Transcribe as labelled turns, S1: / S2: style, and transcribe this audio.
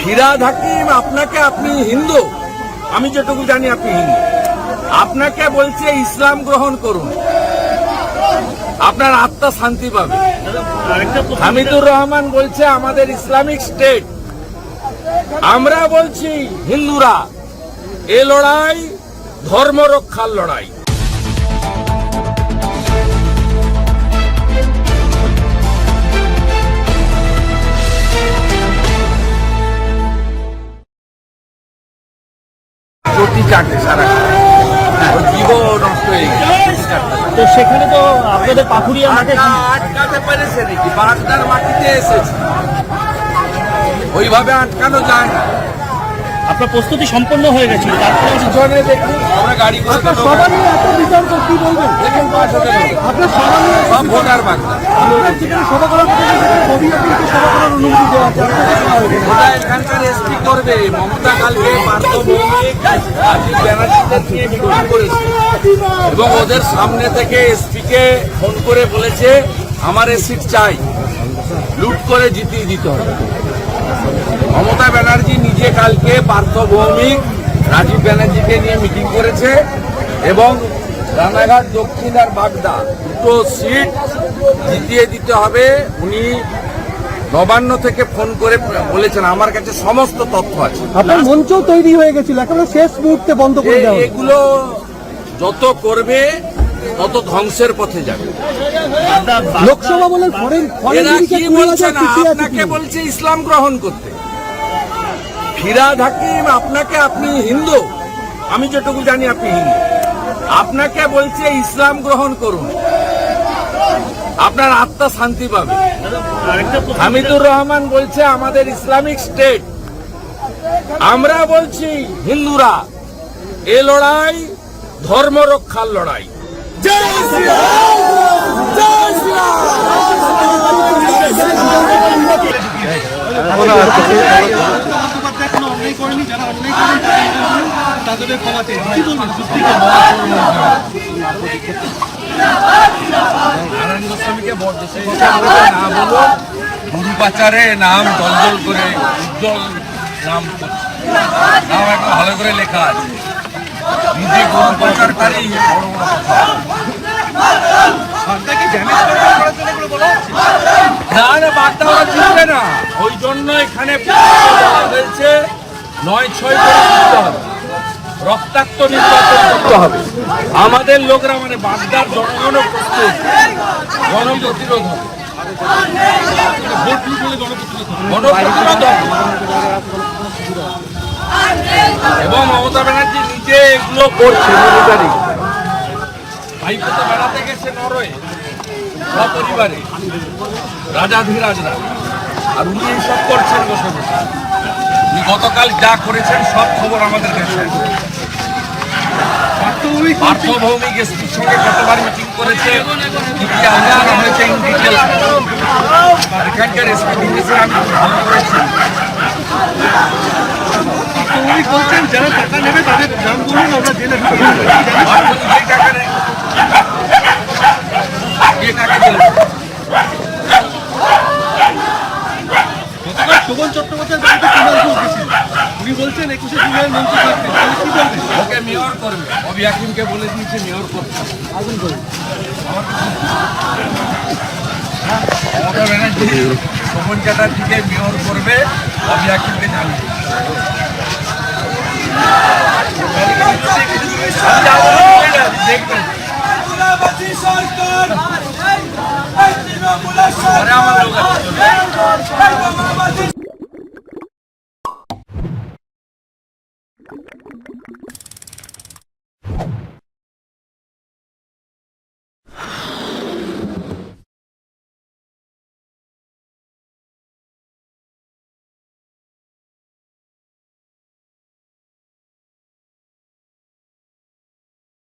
S1: ফিরাদ হাকিম আপনাকে আপনি হিন্দু। আমি যেটুকু জানি আপনি হিন্দু। আপনাকে বলছে ইসলাম গ্রহণ করুন। আপনার আত্মা শান্তি পাবে। হামিদুর রহমান বলছে, আমাদের ইসলামিক স্টেট। আমরা বলছি, হিন্দুরা, এ লড়াই ধর্ম রক্ষার লড়াই। চাটে সারা। জীবন নষ্ট হয়ে
S2: তো সেখানে তো আপনাদের পাকুড়িয়া মাঠে
S1: আটকাতে পেরেছে নাকি? বাগদার মাটিতে এসেছে। ওইভাবে আটকানো যায় না।
S2: আপনার প্রস্তুতি সম্পন্ন হয়ে গেছিল তারপরে
S1: দেখুন। আমরা গাড়ি করে
S3: আপনার
S1: দেবো।
S3: সভা নিয়ে এত বিতর্ক কি বলবেন?
S1: দেখুন পাশে দেখুন।
S3: আপনার
S1: বাগদা? ওটা এখানকার এসপি করবে মমতা কালকে পার্থ ভৌমিক রাজীব ব্যানার্জিদের নিয়ে করেছে। এবং ওদের সামনে থেকে এসপি কে ফোন করে বলেছে আমার এ সিট চাই। লুট করে জিতিয়ে দিতে হবে। মমতা ব্যানার্জি নিজে কালকে পার্থ ভৌমিক রাজীব ব্যানার্জিকে নিয়ে মিটিং করেছে এবং রানাঘাট দক্ষিণ আর বাগদা। দুটো সিট জিতিয়ে দিতে হবে। উনি নবান্ন থেকে ফোন করে বলেছেন আমার কাছে সমস্ত তথ্য আছে।
S3: আপনার মঞ্চ তৈরি হয়ে গেছিল একেবারে শেষ মুহূর্তে বন্ধ করে দেওয়া
S1: এগুলো যত করবে তত ধ্বংসের পথে যাবে।
S3: লোকসভা বলে ফরেন ফরেন
S1: আপনাকে বলছে ইসলাম গ্রহণ করতে। ফিরাদ হাকিম আপনাকে আপনি হিন্দু। আমি যেটুকু জানি আপনি হিন্দু। আপনাকে বলছে, ইসলাম গ্রহণ করুন। আপনার আত্মা শান্তি পাবে। হামিদুর রহমান বলছে, আমাদের ইসলামিক স্টেট। আমরা বলছি, হিন্দুরা, এ লড়াই ধর্ম রক্ষার লড়াই। জয়
S3: তাদের ক্ষমা চেয়ে কি বলবেন? সত্যিকার
S1: নারায়ণ গোস্বামীকে বড় দেশের কথা না বলো গুরু পাচারে নাম দলদল করে উজ্জ্বল নাম নাম একটা ভালো করে লেখা আছে। নিজে গরু পাচারকারী না না বার্তা ওরা না। ওই জন্য এখানে হয়েছে নয় ছয় করে রক্তাক্ত নির্বাচন করতে হবে। আমাদের লোকরা মানে বাগদার জনগণ প্রস্তুত। হবে গণপ্রতিরোধ হবে। এবং মমতা ব্যানার্জি নিজে এগুলো করছে। মিলিটারি ভাইপো তো বেড়াতে গেছে নরওয়ে, সপরিবারে। রাজাধিরাজরা। আর উনি এইসব করছেন বসে বসে। গতকাল যা করেছেন সব খবর আমাদের কাছে। পার্থভৌমিক এসপির সঙ্গে কতবার মিটিং করেছে কি কি আলোচনা হয়েছে ইন ডিটেল। এখানকার এসপি ডিটেলসে আমি খুব ভালো করেছি।
S3: বলছেন যারা টাকা নেবে তাদের নাম বলুন আমরা জেলে ঢুকিয়ে দেবো।
S1: আর বলি, যেই টাকা নেই কে টাকা দিল
S3: গতকাল শোভন চট্টোপাধ্যায় বাড়িতে কুমার ঘোষ গেছিল উনি বলছেন একুশে জুলাই মঞ্চ থাকবে তাহলে কি বলবেন
S1: ওকে মেয়র করবে। অবি হাকিমকে বলে দিয়েছে মেয়র করতে।
S3: আগুন করে
S1: মমতা ব্যানার্জি শোভন চ্যাটার্জিকে মেয়র করবে অবি হাকিমকে জানিয়ে দেখবেন আমার